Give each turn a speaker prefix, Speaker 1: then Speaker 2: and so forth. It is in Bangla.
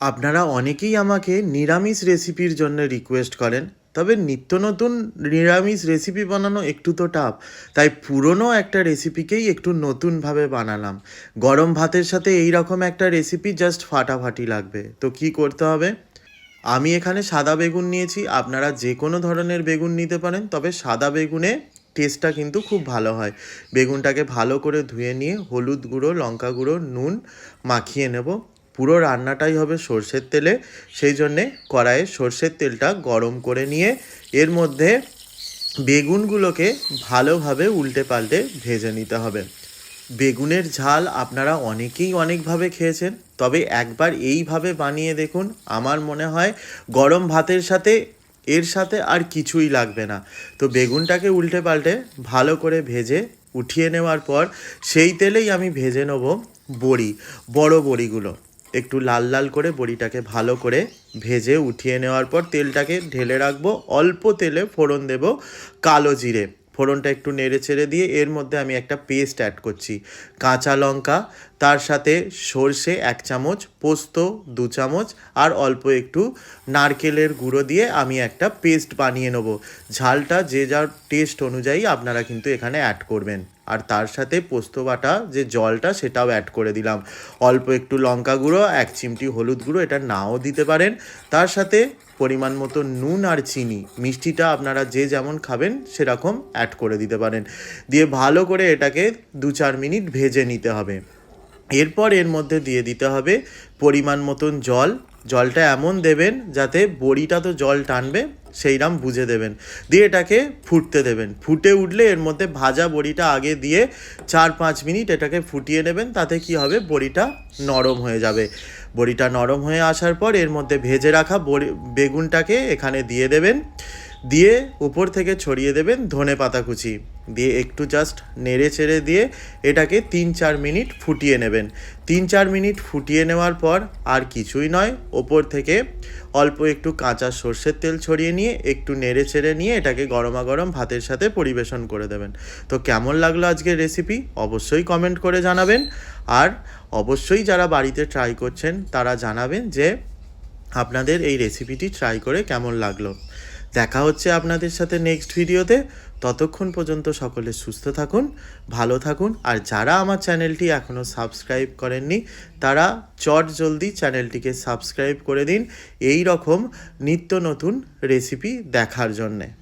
Speaker 1: আপনারা অনেকেই আমাকে নিরামিষ রেসিপির জন্য রিকোয়েস্ট করেন, তবে নিত্য নতুন নিরামিষ রেসিপি বানানো একটু তো টাফ তাই পুরনো একটা রেসিপিকেই একটু নতুনভাবে বানালাম। গরম ভাতের সাথে এই রকম একটা রেসিপি জাস্ট ফাটাফাটি লাগবে। তো কি করতে হবে? আমি এখানে সাদা বেগুন নিয়েছি, আপনারা যে কোনো ধরনের বেগুন নিতে পারেন, তবে সাদা বেগুনে টেস্টটা কিন্তু খুব ভালো হয়। বেগুনটাকে ভালো করে ধুয়ে নিয়ে হলুদ গুঁড়ো, লঙ্কা গুঁড়ো, নুন মাখিয়ে নেব। পুরো রান্নাটাই হবে সর্ষের তেলে। সেই জন্যে কড়াইয়ে সর্ষের তেলটা গরম করে নিয়ে এর মধ্যে বেগুনগুলোকে ভালোভাবে উল্টে পাল্টে ভেজে নিতে হবে। বেগুনের ঝাল আপনারা অনেকেই অনেকভাবে খেয়েছেন, তবে একবার এইভাবে বানিয়ে দেখুন, আমার মনে হয় গরম ভাতের সাথে, এর সাথে আর কিছুই লাগবে না। তো বেগুনটাকে উল্টে পাল্টে ভালো করে ভেজে উঠিয়ে নেওয়ার পর, সেই তেলেই আমি ভেজে নেব বড়ি, বড় বড়িগুলো। একটু লাল লাল করে বড়িটাকে ভালো করে ভেজে উঠিয়ে নেওয়ার পর তেলটাকে ঢেলে রাখব। অল্প তেলে ফোড়ন দেব কালো জিরে। ফোড়নটা একটু নেড়ে ছেড়ে দিয়ে এর মধ্যে আমি একটা পেস্ট অ্যাড করছি। কাঁচা লঙ্কা, তার সাথে সর্ষে এক চামচ, পোস্ত দু চামচ আর অল্প একটু নারকেলের গুঁড়ো দিয়ে আমি একটা পেস্ট বানিয়ে নেব। ঝালটা যে যার টেস্ট অনুযায়ী আপনারা কিন্তু এখানে অ্যাড করবেন। আর তার সাথে পোস্ত বাটা, যে জলটা সেটাও অ্যাড করে দিলাম। অল্প একটু লঙ্কা গুঁড়ো, এক চিমটি হলুদ গুঁড়ো, এটা নাও দিতে পারেন। তার সাথে পরিমাণ মতো নুন আর চিনি, মিষ্টিটা আপনারা যে যেমন খাবেন সেরকম অ্যাড করে দিতে পারেন। দিয়ে ভালো করে এটাকে দু চার মিনিট ভেজে নিতে হবে। এরপর এর মধ্যে দিয়ে দিতে হবে পরিমাণ মতন জল। জলটা এমন দেবেন যাতে বড়িটা তো জল টানবে সেইরাম বুঝে দেবেন। দিয়ে এটাকে ফুটতে দেবেন। ফুটে উঠলে এর মধ্যে ভাজা বড়িটা আগে দিয়ে চার পাঁচ মিনিট এটাকে ফুটিয়ে নেবেন, তাতে কি হবে? বড়িটা নরম হয়ে যাবে। বড়িটা নরম হয়ে আসার পর এর মধ্যে ভেজে রাখা বড়ি, বেগুনটাকে এখানে দিয়ে দেবেন। দিয়ে উপর থেকে ছড়িয়ে দেবেন ধনে পাতা কুচি। দিয়ে একটু জাস্ট নেড়ে চেড়ে দিয়ে এটাকে তিন চার মিনিট ফুটিয়ে নেবেন। তিন চার মিনিট ফুটিয়ে নেওয়ার পর আর কিছুই নয়, ওপর থেকে অল্প একটু কাঁচা সর্ষের তেল ছড়িয়ে নিয়ে একটু নেড়ে চেড়ে নিয়ে এটাকে গরমা গরম ভাতের সাথে পরিবেশন করে দেবেন। তো কেমন লাগল আজকের রেসিপি অবশ্যই কমেন্ট করে জানাবেন। আর অবশ্যই যারা বাড়িতে ট্রাই করছেন, তারা জানাবেন যে আপনাদের এই রেসিপিটি ট্রাই করে কেমন লাগল। দেখা হচ্ছে আপনাদের সাথে নেক্সট ভিডিওতে। ততক্ষণ পর্যন্ত সকলে সুস্থ থাকুন, ভালো থাকুন, আর যারা আমার চ্যানেলটি এখনও সাবস্ক্রাইব করেননি, তারা চট জলদি চ্যানেলটিকে সাবস্ক্রাইব করে দিন। এই রকম নিত্য নতুন রেসিপি দেখার জন্যে।